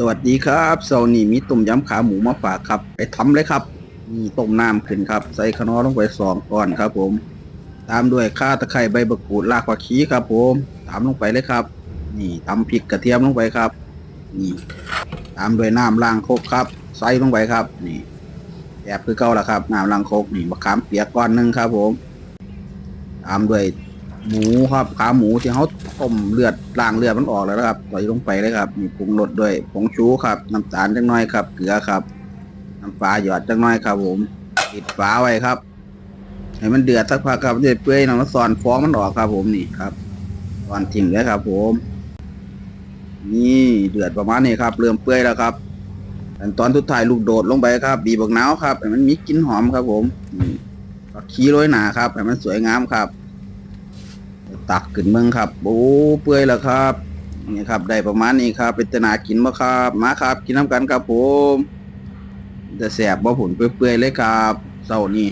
สวัสดีครับเสาร์นี้มีต้มยำขาหมูมาฝากครับ ไปทำเลยครับนี่ต้มน้ำขึ้นครับ ใส่ขนอลงไปสองก้อนครับ ผม ตามด้วยข่าตะไคร้ใบมะกรูดรากผักชีครับ ผมตามลงไปเลยครับ นี่ตำพริกกระเทียมลงไปครับ นี่ ตามด้วยน้ำล้างคกครับ ใส่ลงไปครับ นี่แอบคือเก่าละครับน้ำล้างคกนี่มะขามเปียกก้อนหนึ่งครับ ผม ตามด้วย หมูครับขาหมูที่เขาต้มเลือดล้างเลือดมันออกแล้วนะครับใส่ลงไปเลยครับนี่ปรุงรสด้วยผงชูครับน้ำตาลจังน้อยครับเกลือครับน้ำปลาหยอดจังน้อยครับ ผมปิดฝาไว้ครับให้มันเดือดสักพักครับมันจะเปื่อยน้ำซอนฟองมันออกครับ ผมนี่ครับตอนทิ้งเลยครับ ผม นี่เดือดประมาณนี้ครับ เริ่มเปื่อยแล้วครับขั้นตอนสุดท้ายลูกโดดลงไปครับ บีบักนาวครับให้มันมีกลิ่นหอมครับ ผมนี่ผักชีโรยหนาครับให้มันสวยงามครับ ตักขึ้นเมืองครับโอ้เปื่อยแล้วครับนี่ครับได้ประมาณนี้ครับเป็นตนากินมาครับมาครับ กินน้ำกันครับผมจะแสบบ่ผุนเปื่อยๆเลยครับเศร้านี่